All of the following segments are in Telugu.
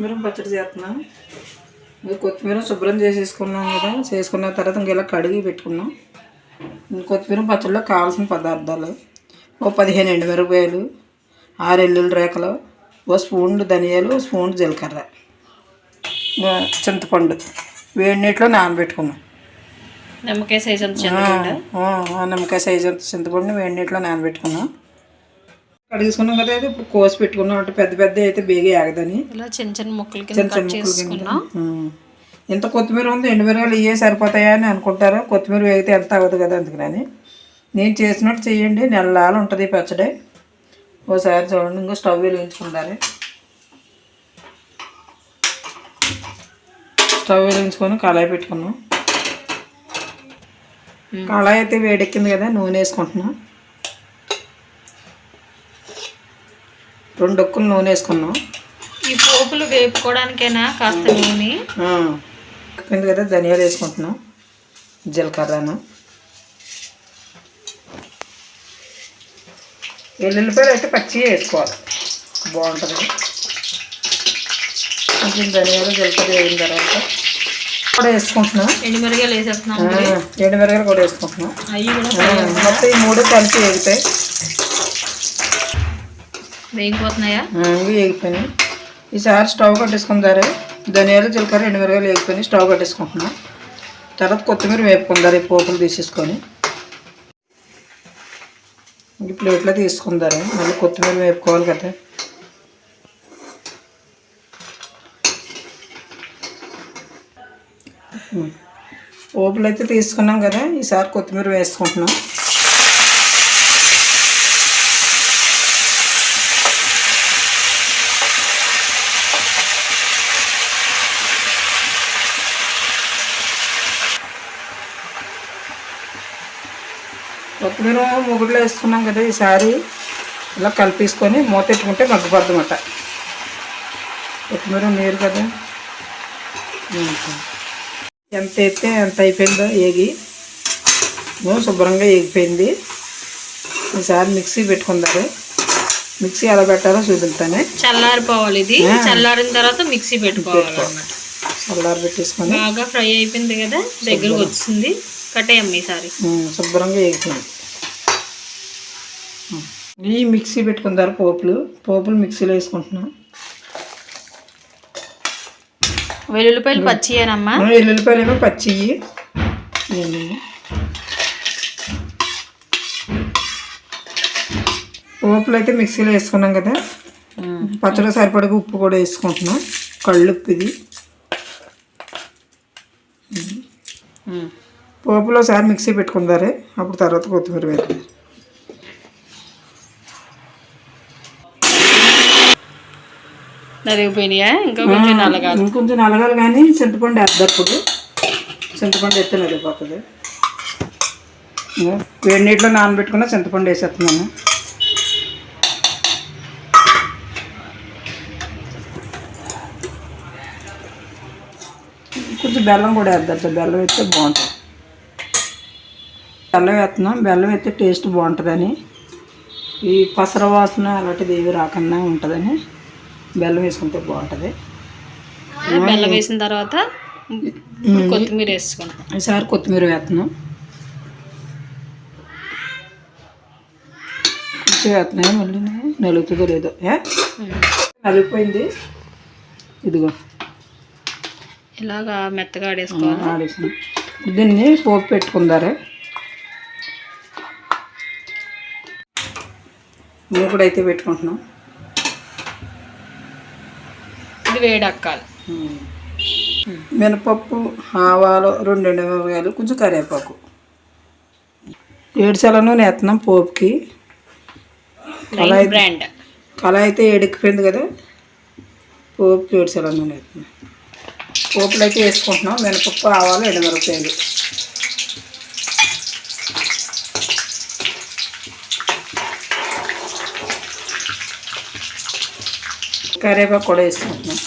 కొత్తిమీర పచ్చడి చేస్తున్నాం. ఇది కొత్తిమీర శుభ్రం చేసేసుకున్నాం కదా. చేసుకున్న తర్వాత ఇంక ఇలా కడిగి పెట్టుకున్నాం. కొత్తిమీర పచ్చడిలో కావాల్సిన పదార్థాలు. ఓ పదిహేను ఎండుమిరపకాయలు ఆరు ఎల్లుల్లి రేఖలు ఓ స్పూన్ ధనియాలు ఓ స్పూన్ జీలకర్ర. చింతపండు. వేడి నీటిలో నానబెట్టుకున్నాం. నిమ్మకాయ సైజ్ అంత నిమ్మకాయ సైజ్ అంత చింతపండు వేడి నీటిలో నానబెట్టుకున్నాం. కడిగేసుకున్నాం కదా అయితే ఇప్పుడు కోసి పెట్టుకున్నాం అంటే పెద్ద పెద్ద అయితే బేగి ఆగదని. ఇలా చిన్న చిన్న ముక్కలు చిన్న కట్ చిన్న ముక్కలు. ఇంత కొత్తిమీర ఉంది ఎండుమిరగాయలు ఇవే సరిపోతాయా అని అనుకుంటారు. కొత్తిమీర వేగితే ఎంత అవ్వదు కదా అందుకని. నేను చేసినట్టు చేయండి నెలలాలు ఉంటుంది పచ్చడి. ఓసారి చూడండి ఇంకో స్టవ్ వెలిగించుకుంటారు. స్టవ్ వెలిగించుకొని కళాయి పెట్టుకున్నాం. కళాయి అయితే వేడెక్కింది కదా నూనె వేసుకుంటున్నాం. రెండు ఒక్కులు నూనె వేసుకున్నాం. ఈ పోపులు వేపుకోవడానికైనా కాస్త నూనె? కింద కదా ధనియాలు వేసుకుంటున్నాం. జీలకర్రను. వెల్లుల్లిపాయలు అయితే పచ్చిగా వేసుకోవాలి. బాగుంటుంది. కొంచెం ధనియాలు జీలకర్ర వేగిన తర్వాత కూడా వేసుకుంటున్నాం. ఎండుమిరగాయలు వేసేస్తున్నాం ఏడు మిరగాయలు కూడా వేసుకుంటున్నాం. మొత్తం ఈ మూడు కలిసి వేగుతాయి వేగిపోతున్నాయా? ఇవి వేగిపోయినాయి. ఈసారి స్టవ్ కట్టేసుకుందారు ధనియాలు జీలకర్ర రెండు మిరగాయలు వేగిపోయినాయి. స్టవ్ కట్టేసుకుంటున్నాం. తర్వాత కొత్తిమీర వేపుకుందారు ఈ పోపులు తీసేసుకొని. ఈ ప్లేట్లో తీసుకుందారు మళ్ళీ కొత్తిమీర వేపుకోవాలి కదా. పోపులు అయితే తీసుకున్నాం కదా. ఈసారి కొత్తిమీర వేసుకుంటున్నాం. కొత్తిమీర ముగుడులో వేసుకున్నాం కదా ఈసారి ఇలా కలిపేసుకొని మూత పెట్టుకుంటే మగ్గిపోద్దన్నమాట కొత్తిమీర నీరు కదా. ఎంత అయితే ఎంత అయిపోయిందో ఏగి శుభ్రంగా ఏగిపోయింది. ఈసారి మిక్సీ పెట్టుకుందారు. మిక్సీ ఎలా పెట్టాలో చూపిస్తానే. చల్లారిపోవాలి ఇది. చల్లారిన తర్వాత మిక్సీ పెట్టుకోవాలి చల్లారి పెట్టేసుకొని. బాగా ఫ్రై అయిపోయింది కదా దగ్గరకు వచ్చింది. కట్టేయమ్మ ఈసారి. శుభ్రంగా ఉమ్. ఈ మిక్సీ పెట్టుకుంటారు పోపులు పోపులు మిక్సీలో వేసుకుంటున్నాం. వెల్లుల్లిపాయలు పచ్చియేనమ్మా ఆ, ఎల్లుల్లిపాయలు ఏమో పచ్చి పోపులు అయితే మిక్సీలో వేసుకున్నాం కదా. పచ్చడి సరిపడగా ఉప్పు కూడా వేసుకుంటున్నాం. కళ్ళు ఉప్పు ఇది పోపులో సారి మిక్సీ పెట్టుకుందారే అప్పుడు తర్వాత కొత్తిమీర వేస్తారు నలిగిపోయినాయా ఇంకా కొంచెం నల్లగా ఇంకొంచెం నలగాలి కానీ చింతపండు వేద్దప్పుడు. చింతపండు ఎత్తే నలిగిపోతుంది. వేడి నీటిలో నానబెట్టుకున్న చింతపండు వేసేస్తున్నాను. కొంచెం బెల్లం కూడా వేద్దాం బెల్లం వేస్తే బాగుంటుంది. బెల్లం వేస్తున్నాం. బెల్లం వేస్తే టేస్ట్ బాగుంటుందని. ఈ పసర వాసన అలాంటిది ఏవి రాకుండా ఉంటుందని బెల్లం వేసుకుంటే బాగుంటుంది. బెల్లం వేసిన తర్వాత కొత్తిమీర వేసుకుంటాం ఈసారి కొత్తిమీర వేస్తున్నాం. కొంచెం వేస్తున్నాయి? మళ్ళీ నలుగుతుందో లేదో. ఏ? నలిగిపోయింది. ఇదిగో. ఇలాగా మెత్తగా ఆడేసుకోవాలి. ఆడేసిన. దీన్ని పోపు పెట్టుకుందారే. మూకుడు అయితే పెట్టుకుంటున్నాం ఇది వేడక్కాలి మినపప్పు ఆవాలు రెండు ఎండుమిరపకాయలు కొంచెం కరివేపాకు. ఏడుచాల నూనె వేస్తున్నాం పోపుకి. లైన్ బ్రాండ్ కళాయి అయితే ఎడికిపోయింది కదా. పోపుకి ఏడుచాల నూనె వేస్తున్నాం. పోపులు అయితే వేసుకుంటున్నాం. మినపప్పు ఆవాలు ఎండుమిరపకాయలు. కరివేపాకు కూడా వేసుకుంటున్నాం.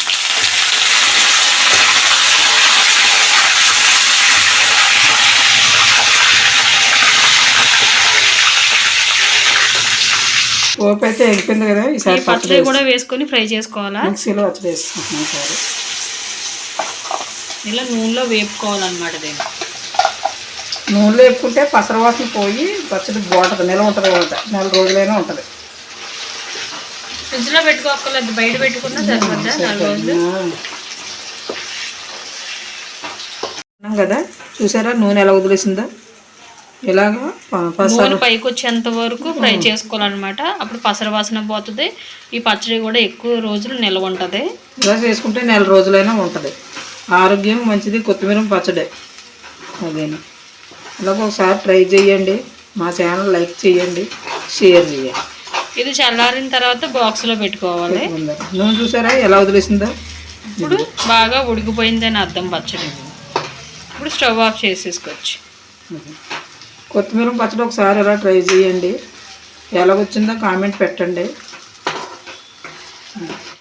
పోపు అయితే ఎగిపోయింది కదా ఈసారి పచ్చడి కూడా వేసుకొని ఫ్రై చేసుకోవాలా? మిక్సీలో పచ్చడి వేసుకుంటున్నాం ఈసారి ఇలా నూనెలో వేపుకోవాలన్నమాట దీన్ని. నూనెలో వేపుకుంటే పసర వాసన పోయి పచ్చడి బాగుంటుంది నిల్వ ఉంటుంది నెల రోజులైనా ఉంటుంది. ఫ్రిడ్జ్లో పెట్టుకోక్కర్లేదు బయట పెట్టుకున్నా సరిపోద్దా నాలుగు రోజులు? కదా చూసారా నూనె ఎలా వదిలేసిందా? ఇలాగా నూనె పైకి వచ్చేంత వరకు ఫ్రై చేసుకోవాలన్నమాట. అప్పుడు పసర వాసన పోతుంది ఈ పచ్చడి కూడా ఎక్కువ రోజులు నిల్వ ఉంటుంది. ఇలా చేసుకుంటే నెల రోజులైనా ఉంటుంది. ఆరోగ్యం మంచిది కొత్తిమీర పచ్చడే. అదేని? ఇలాగ ఒకసారి ట్రై చేయండి. మా ఛానల్ లైక్ చేయండి షేర్ చేయండి. ఇది చల్లారిన తర్వాత బాక్స్లో పెట్టుకోవాలి? నూనె చూసారా? ఎలా వదిలేసిందా? ఇప్పుడు బాగా ఉడికిపోయిందని అర్థం పచ్చడి ఇప్పుడు స్టవ్ ఆఫ్ చేసేసుకోవచ్చు. కొత్తిమీర పచ్చడి ఒకసారి ఎలా ట్రై చేయండి. ఎలా వచ్చిందో కామెంట్ పెట్టండి.